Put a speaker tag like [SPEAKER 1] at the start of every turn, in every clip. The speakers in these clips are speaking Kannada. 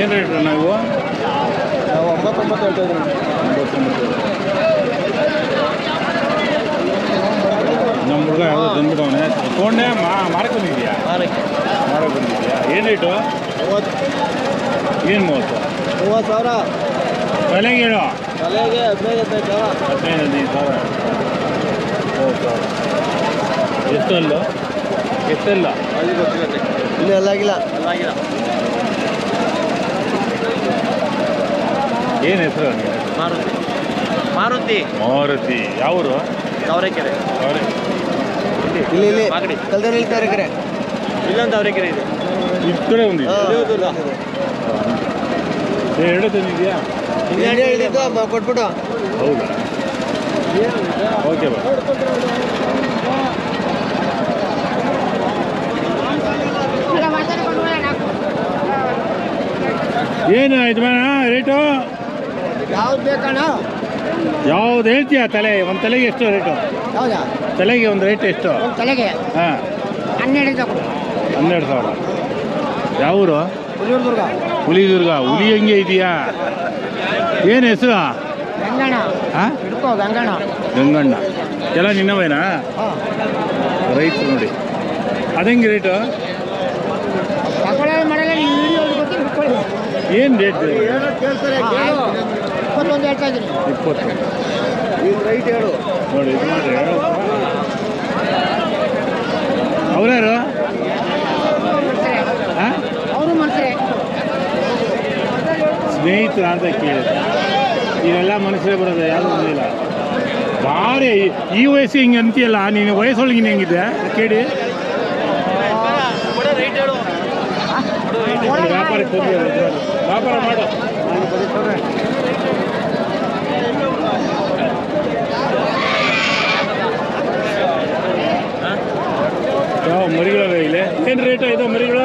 [SPEAKER 1] ಏನು ರೇಟ್ ನಾವು?
[SPEAKER 2] ನಾವು ಒಂಬತ್ತೊಂಬತ್ತು ಹೇಳ್ತಾ ಇದ್ದೀವಿ
[SPEAKER 1] ನಮ್ಮ ಹುಡುಗ ಯಾವುದೋ ತಂದ್ಬಿಡವನೆ ತೊಗೊಂಡೆ ಮಾ ಮಾರಕ್ಕೆ ಬಂದಿದ್ಯಾ?
[SPEAKER 2] ಮಾರಕ್ಕೆ.
[SPEAKER 1] ಮಾರಕ್ಕೆ ಬಂದಿದ್ಯಾ? ಏನು ರೇಟು
[SPEAKER 2] ಮೂವತ್ತು.
[SPEAKER 1] ಏನು ಮೂವತ್ತು?
[SPEAKER 2] ಮೂವತ್ತು ಸಾವಿರ.
[SPEAKER 1] ತಲೆಗೆ ಹೇಳು
[SPEAKER 2] ತಲೆಗೆ ಹದಿನೈದು ಹದಿನೈದು ಸಾವಿರ
[SPEAKER 1] ಹದಿನೈದು ಹದಿನೈದು ಸಾವಿರ. ಹೌದು ಸಾವಿರ ಎಷ್ಟಲ್ಲ? ಎಷ್ಟಲ್ಲ?
[SPEAKER 2] ಅಲ್ಲಿ ಗೊತ್ತಿರುತ್ತೆ ಇಲ್ಲಿ ಅಲ್ಲಾಗಿಲ್ಲ. ಅಲ್ಲಾಗಿಲ್ಲ.
[SPEAKER 1] ಏನು ಹೆಸರು?
[SPEAKER 2] ಮಾರುತಿ. ಮಾರುತಿ.
[SPEAKER 1] ಮಾರುತಿ. ಯಾವರು?
[SPEAKER 2] ತಾವರೆಕೆರೆ
[SPEAKER 1] ಅವರೇ
[SPEAKER 2] ಇಲ್ಲಿ ಇಲ್ಲಿ
[SPEAKER 3] ಮಾಗಡಿ.
[SPEAKER 2] ಕಲ್ದಲ್ಲಿ ತಾವರೆಕೆರೆ
[SPEAKER 3] ಇಲ್ಲೊಂದು ಅವರೆಕೆರೆ ಇದೆ.
[SPEAKER 1] ಈ ಕಡೆ ಒಂದು ಏ, ಎರಡು ತಂದಿದ್ಯಾ?
[SPEAKER 2] ಇಲ್ಲಿ ಹೇಳಿದ್ದು ಬ- ಕೊಟ್ಬಿಟ್ಟು
[SPEAKER 1] ಹೌದಾ? ಓಕೆ ಬಾ. ಏನು ಯಜಮಾನ ರೇಟು?
[SPEAKER 2] ಯಾವ್ದು ಬೇಕಣ್ಣ?
[SPEAKER 1] ಯಾವ್ದು ಹೇಳ್ತೀಯಾ ತಲೆ? ಒಂದು ತಲೆಗೆ ಎಷ್ಟು ರೇಟು
[SPEAKER 2] ಹೌದಾ?
[SPEAKER 1] ತಲೆಗೆ ಒಂದು ರೇಟ್ ಎಷ್ಟು?
[SPEAKER 2] ಒಂದು ತಲೆಗೆ?
[SPEAKER 1] ಹಾಂ.
[SPEAKER 2] ಹನ್ನೆರಡು ತಗೊಳ್ಳಿ
[SPEAKER 1] ಹನ್ನೆರಡು ಸಾವಿರ. ಯಾವೂರು
[SPEAKER 2] ಹುಲಿಯೂರ್ದುರ್ಗ.
[SPEAKER 1] ಹುಲಿದುರ್ಗ. ಹುಲಿ ಹೆಂಗೆ ಇದೆಯಾ? ಏನು ಹೆಸರು?
[SPEAKER 2] ಗಂಗಣ್ಣ.
[SPEAKER 1] ಹಾಂ?
[SPEAKER 2] ಹಿಡ್ಕೋ ಗಂಗಣ್ಣ.
[SPEAKER 1] ಗಂಗಣ್ಣ. ಎಲ್ಲ ನಿನ್ನವೇನಾ?
[SPEAKER 2] ಹಾಂ.
[SPEAKER 1] ರೈತರು ನೋಡಿ. ಅದಂಗೆ ರೇಟು
[SPEAKER 2] ತಗೊಳ್ಳೋದು ಮಾಡಲ್ಲ ನೀವು ವಿಡಿಯೋ ಹಿಡ್ಕೊತಿ ಹಿಡ್ಕೊಳ್ಳಿ.
[SPEAKER 1] ಏನು ರೇಟ್
[SPEAKER 2] ಇಪ್ಪತ್ತೊಂದು ಹೇಳ್ತಾ ಇದ್ದೀನಿ.
[SPEAKER 1] ಇಪ್ಪತ್ತು
[SPEAKER 2] ರೈಟ್ ಹೇಳು
[SPEAKER 1] ನೋಡಿ ಇದು ಅವ್ರ್ಯಾರು
[SPEAKER 2] ಅವರು ಮನುಷ್ಯರೇ
[SPEAKER 1] ಸ್ನೇಹಿತರ ಅಂತ ಕೇಳಿದೆ. ಇವೆಲ್ಲ ಮನುಷ್ಯರೇ ಬರೋದು ಯಾರು ಬಂದಿಲ್ಲ ಭಾರಿ ಈ ವಯಸ್ಸು ಹಿಂಗೆ ಅಂತೀಯಲ್ಲ ನೀನು ವಯಸ್ಸೊಳಗಿನ ಹೆಂಗಿದೆ ಕೇಳಿ. ವ್ಯಾಪಾರಕ್ಕೆ ಹೋಗಿ ವ್ಯಾಪಾರ ಮಾಡು. ಯಾವ ಮರಿಗಳವೆ ಇಲ್ಲಿ? ಏನು ರೇಟ್ ಇದು ಮರಿಗಳು?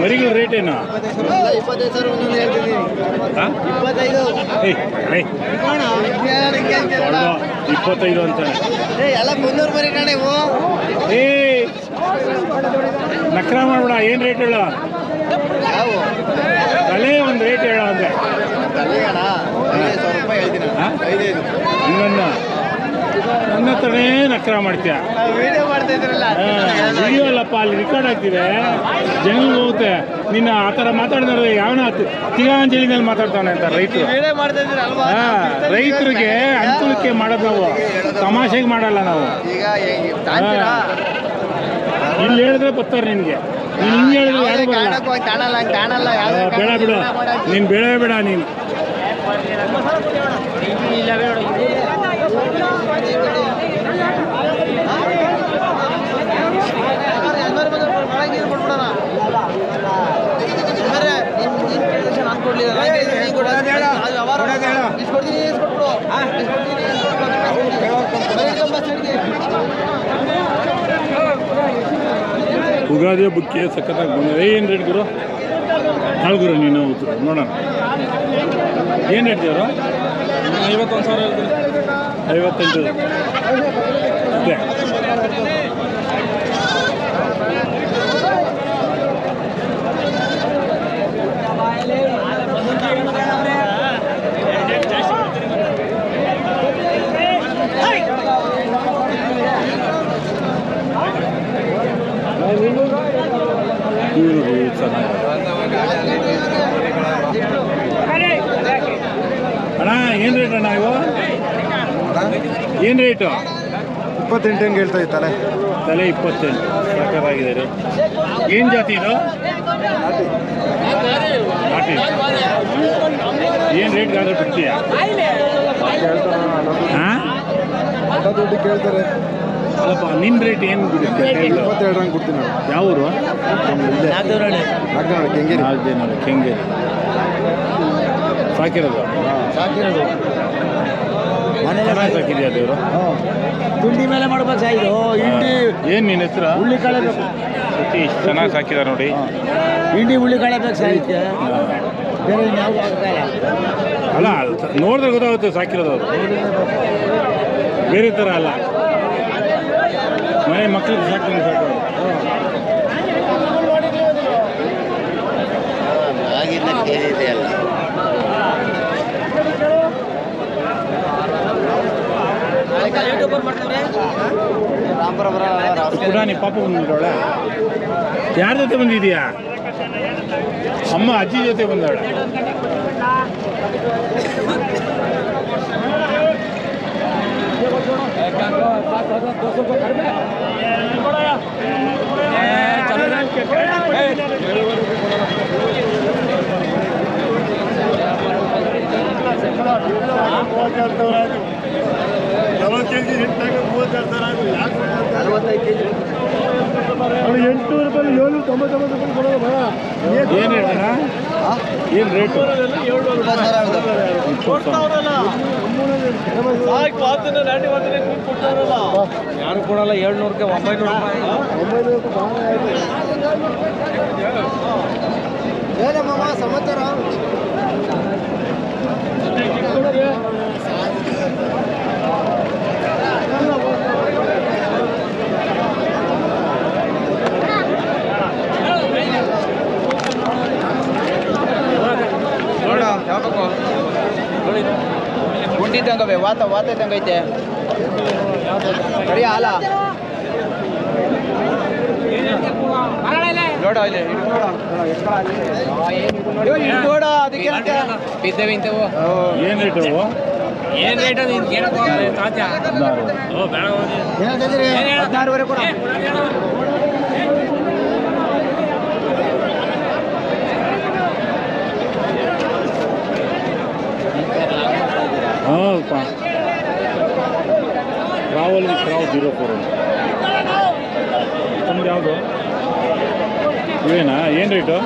[SPEAKER 1] ಮರಿಗಳ ರೇಟ್ ಏನು?
[SPEAKER 2] ಇಪ್ಪತ್ತೈದು
[SPEAKER 1] ಅಂತ ಅಂತಾನೆ. ಏ ನಕ್ರ ಮಾಡ್ಬೇಡ ಏನು ರೇಟ್ ಹೇಳ? ತಲೆ ಒಂದು ರೇಟ್ ಹೇಳ ಅಂದೆ
[SPEAKER 2] ತಲೆಗಣ ಐದೈದು ಸಾವಿರ ರೂಪಾಯಿ ಹೇಳ್ತೀನಿ
[SPEAKER 1] ಹಾ?
[SPEAKER 2] ಐದೈದು
[SPEAKER 1] ಹಂಗನ್ನ ನನ್ನ ಹತ್ರನೇ ನಕ್ರ ಮಾಡ್ತೀಯ?
[SPEAKER 2] ವಿಡಿಯೋ
[SPEAKER 1] ಅಲ್ಲಪ್ಪ ಅಲ್ಲಿ ರೆಕಾರ್ಡ್ ಆಗ್ತಿದೆ ಜನಗಳು ಹೋಗುತ್ತೆ. ನಿನ್ನ ಆ ಥರ ಮಾತಾಡಿದ್ರೆ ಯಾವನ ಮೇಲೆ ಮಾತಾಡ್ತಾನೆ ಅಂತ ರೈತರು. ರೈತರಿಗೆ ಅನುಕೂಲಕ್ಕೆ ಮಾಡೋದು ನಾವು. ತಮಾಷೆಗೆ ಮಾಡಲ್ಲ ನಾವು. ಇಲ್ಲಿ ಹೇಳಿದ್ರೆ ಬರ್ತಾರೆ ನಿನಗೆ. ನೀನು ಹಿಂಗೆ ಹೇಳಿದ್ರೆ ಯಾರು ಬರಲ್ಲ. ಬೇಡ ಬಿಡು. ನೀನು ಬೇಡ ಬೇಡ ನೀನು ಉಗಾದಿ ಹಬ್ಬಕ್ಕೆ ಸಖತ್ತಾಗಿ ಬಂದಿದೆ. ಏನು ರೇಟ್ ಗುರು? ಹಾಳು ಗುರು ನೀನು ನೋಡೋಣ. ಏನು ಹೇಳ್ತೀವ್ರು
[SPEAKER 3] ಐವತ್ತೊಂದು ಸಾವಿರ
[SPEAKER 1] ಐವತ್ತೆಂಟು. ಇದೆ ಇವ್ರು ನೋಡಿ, ಚೆನ್ನಾಗಿದೆ. ಅಣ್ಣ ಏನು ರೇಟ್ ಅಣ್ಣ ಇವು ಏನು ರೇಟು
[SPEAKER 2] ಇಪ್ಪತ್ತೆಂಟು ಹೆಂಗೆ ಹೇಳ್ತಾ ಇದ್ದಾರೆ
[SPEAKER 1] ತಲೆ ಇಪ್ಪತ್ತೆಂಟು. ಸಾಕಾಗಿದೆ ರೀ ಏನು ಜಾತಿ ಇದು? ನಾಟಿ. ಏನು ರೇಟ್ ಗಾದ್ರೆ ಬಿಡ್ತೀಯಾ? ಹಾಂ?
[SPEAKER 2] ದುಡ್ಡು ಕೇಳ್ತಾರೆ.
[SPEAKER 1] ಅಲ್ಲಪ್ಪ ನಿನ್ನ ರೇಟ್ ಏನು ಬಿಡುತ್ತೆ.
[SPEAKER 2] ಇಪ್ಪತ್ತೆರಡು ಹಂಗೆ ಕೊಡ್ತೀನಿ
[SPEAKER 1] ಯಾವ ಊರು
[SPEAKER 2] ನಾಲ್ಕು ಕೆಂಗೇರಿ.
[SPEAKER 1] ಕೆಂಗೇರಿ. ಸಾಕಿರೋದು?
[SPEAKER 2] ಸಾಕಿರೋದು.
[SPEAKER 1] ಚೆನ್ನಾಗಿ ಸಾಕಿದೆಯಾ ದೇವರು?
[SPEAKER 2] ತುಂಡಿ ಮೇಲೆ ಮಾಡ್ಬೇಕು ಸಾ ಇದು? ಹಿಂಡಿ.
[SPEAKER 1] ಏನು ನಿನ್ನ ಹೆಸರು?
[SPEAKER 2] ಹುಳ್ಳಿ ಕಾಳೆ ಬೇಕು.
[SPEAKER 1] ಸತೀಶ್ ಚೆನ್ನಾಗಿ ಸಾಕಿದ ನೋಡಿ.
[SPEAKER 2] ಹಿಂಡಿ ಹುಳ್ಳಿ ಕಾಳೆ ಬೇಕು ಸಾ ಇದಕ್ಕೆ. ಬೇರೆ ಇನ್ಯಾವ್ದು ಆಗ್ತಾ ಇಲ್ಲ
[SPEAKER 1] ಅಲ್ಲ ನೋಡಿದ್ರೆ ಗೊತ್ತಾಗುತ್ತೆ ಸಾಕಿರೋದು ಅವರು. ಬೇರೆ ಥರ ಅಲ್ಲ. ಮನೆ ಮಕ್ಕಳಿಗೆ ಸಾಕ್ತಾರೆ ಸಾಕು.
[SPEAKER 2] ಏನಿದೆ ಅಲ್ಲ.
[SPEAKER 1] ಪುರಾಣಿ ಪಾಪ ಬಂದಿರೋಳ ಯಾರ ಜೊತೆ ಬಂದಿದ್ಯಾ ಅಮ್ಮ ಅಜ್ಜಿ ಜೊತೆ ಬಂದವಳ
[SPEAKER 2] ಎಂಟುನೂರು ರೂಪಾಯಿ ಏಳು ತೊಂಬತ್ತೊಂಬತ್ತು ರೂಪಾಯಿ ಕೊಡೋದು ಬೇಡ.
[SPEAKER 1] ಏನು ಹೇಳೋಣ ಏನು ರೇಟು.
[SPEAKER 3] ಯಾರು ಕೊಡಲ್ಲ ಏಳ್ನೂರಕ್ಕೆ ಒಂಬೈನೂರು ರೂಪಾಯಿ.
[SPEAKER 2] ಒಂಬೈನೂರು ಏನಮ್ಮ ಸಮಾಚಾರ
[SPEAKER 3] ನೋಡ ಯಾಕಪ್ಪ
[SPEAKER 2] ವಾತ ವಾತ ಇದ್ದಂಗೈತೆ ಬರೀ ಹಾಲ. ನೋಡ ಇಲ್ಲಿ ನೋಡ ಅದಕ್ಕೆ
[SPEAKER 3] ಬಿದ್ದೇವೆ
[SPEAKER 1] ಏನು ರೇಟು ಅವು?
[SPEAKER 3] ಏನ್ ರೇಟ್ ಅದು ಸಾಧ್ಯ
[SPEAKER 1] ಹದಿನಾರು.
[SPEAKER 2] ಹದಿನಾರುವರೆ ಕೊಡ.
[SPEAKER 1] ಹೌದಪ್ಪ ವಿತ್ ಟ್ರಾವ್ ಜೀರೋ ಫೋರ್ ತಮ್ದು ಯಾವುದು? ಇವೇನಾ? ಏನು ರೇಟು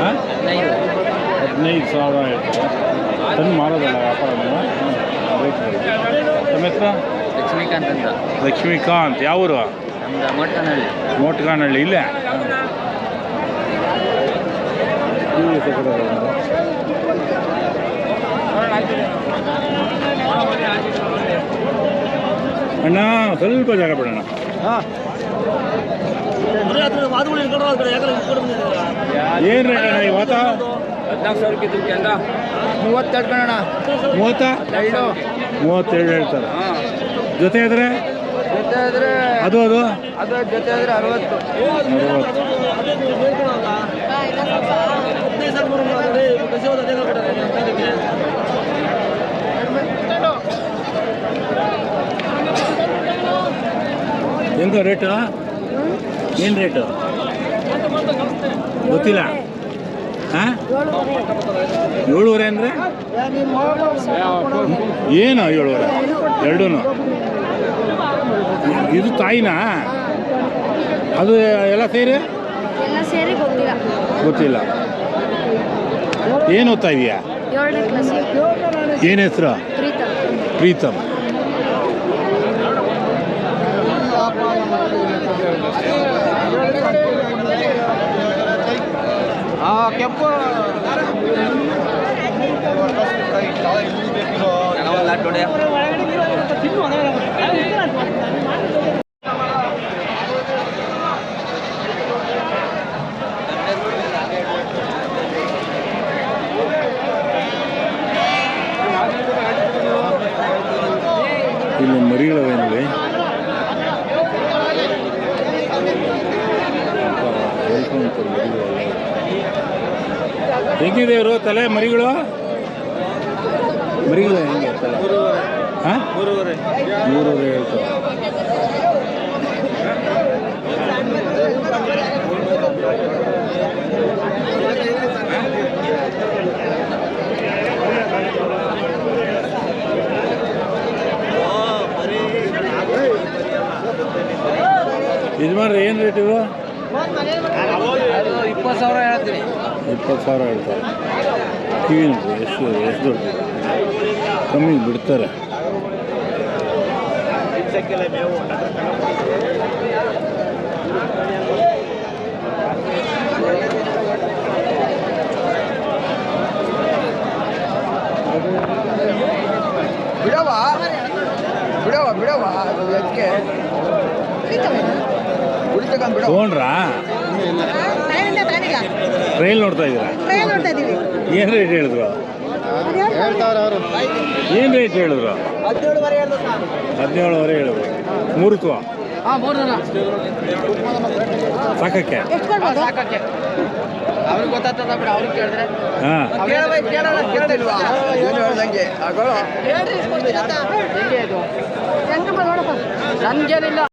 [SPEAKER 1] ಹಾಂ? ಹದಿನೈದು ಸಾವಿರ ಆಯಿತು. ತಂದು ಮಾಡೋದಲ್ಲ ವ್ಯಾಪಾರ ನೀವು? ರೈಟ್ ಹೆಸರು?
[SPEAKER 3] ಲಕ್ಷ್ಮೀಕಾಂತ್. ಅಂತ
[SPEAKER 1] ಲಕ್ಷ್ಮೀಕಾಂತ್ ಯಾವೂರು
[SPEAKER 3] ನಮ್ದು ಮೋಟ್ಕಾನಹಳ್ಳಿ.
[SPEAKER 1] ಇಲ್ಲೇ? ಇಲ್ಲೇ ಅಣ್ಣ ಸ್ವಲ್ಪ ಜಾಗ ಬಿಡೋಣ. ಏನು ರೇಟ್ ಅಣ್ಣ ಇವತ್ತ
[SPEAKER 3] ಹದಿನಾಲ್ಕು ಸಾವಿರಕ್ಕೆ ದುಡ್ಡು ಅಂದ.
[SPEAKER 2] ಮೂವತ್ತೆರಡು ಕಣಣ್ಣ
[SPEAKER 1] ಮೂವತ್ತ?
[SPEAKER 2] ಎರಡು.
[SPEAKER 1] ಮೂವತ್ತೇಳು ಹೇಳ್ತಾರೆ.
[SPEAKER 3] ಹಾಂ.
[SPEAKER 1] ಜೊತೆ ಇದ್ರೆ?
[SPEAKER 2] ಜೊತೆ ಇದ್ರೆ
[SPEAKER 1] ಅದು ಅದು?
[SPEAKER 2] ಅದು ಜೊತೆ ಆದ್ರೆ ಅರವತ್ತು.
[SPEAKER 1] ಅರವತ್ತು ಹೆಂಗ ರೇಟು ಏನು ರೇಟು ಗೊತ್ತಿಲ್ಲ. ಹಾಂ? ಏಳುವರೆ ಅಂದರೆ? ಏನು ಏಳುವರೆ? ಎರಡೂ ಇದು ತಾಯಿನಾ? ಅದು ಎಲ್ಲ ಸೇರಿ?
[SPEAKER 4] ಗೊತ್ತಿಲ್ಲ.
[SPEAKER 1] ಏನು ಓದ್ತಾ ಇದೆಯಾ ಏನು ಹೆಸರು?
[SPEAKER 4] ಪ್ರೀತ
[SPEAKER 1] ಪ್ರೀತಮ್.
[SPEAKER 2] ಕೆಂಪು.
[SPEAKER 1] ಇಲ್ಲಿ ಮರಿಗಳವೇನಲ್ಲಿ ಹೆಂಗಿದೆ ಇವರು ತಲೆ, ಮರಿಗಳು? ಮರಿಗಳು ಹೆಂಗೆ ತಲೆ? ಹಾಂ?
[SPEAKER 3] ಮೂರುವರೆ
[SPEAKER 1] ಮಾಡ್ರಿ ಹೇಳ್ತಾರೆ ಯಜಮಾನ್ರೆ ಏನು ರೇಟ್ ಇವು?
[SPEAKER 2] ಇಪ್ಪತ್ತು ಸಾವಿರ ಹೇಳ್ತೀನಿ
[SPEAKER 1] ಇಪ್ಪತ್ತು ಸಾವಿರ ಹೇಳ್ತಾರೆ. ಕಿವಿ ನೋಡಿ ಎಷ್ಟು ಎಷ್ಟು ದೊಡ್ಡ ಕಮ್ಮಿ ಬಿಡ್ತಾರೆ.
[SPEAKER 2] ಬಿಡವಾ ಬಿಡವಾ ಬಿಡವಾ ಅದಕ್ಕೆ
[SPEAKER 1] ತೊಗೊಂಡ್ರಾ? ಟ್ರೈಲ್ ನೋಡ್ತಾ ಇದ್ದೀರಾ? ಏನು ರೇಟ್ ಹೇಳಿದ್ರು? ಏನು ರೇಟ್ ಹೇಳಿದ್ರು? ಹದಿನೇಳುವರೆ ಹೇಳಿದ್ರು. ಮೂರಕ್ಕೂ ಸಾಕಕ್ಕೆ?
[SPEAKER 2] ಅವ್ರಿಗೆ ಗೊತ್ತಾಗ್ತದ ಬಿಡ ಅವ್ರಿಗೆ ಕೇಳಿದ್ರೆ. ನನ್ಗೇನಿಲ್ಲ.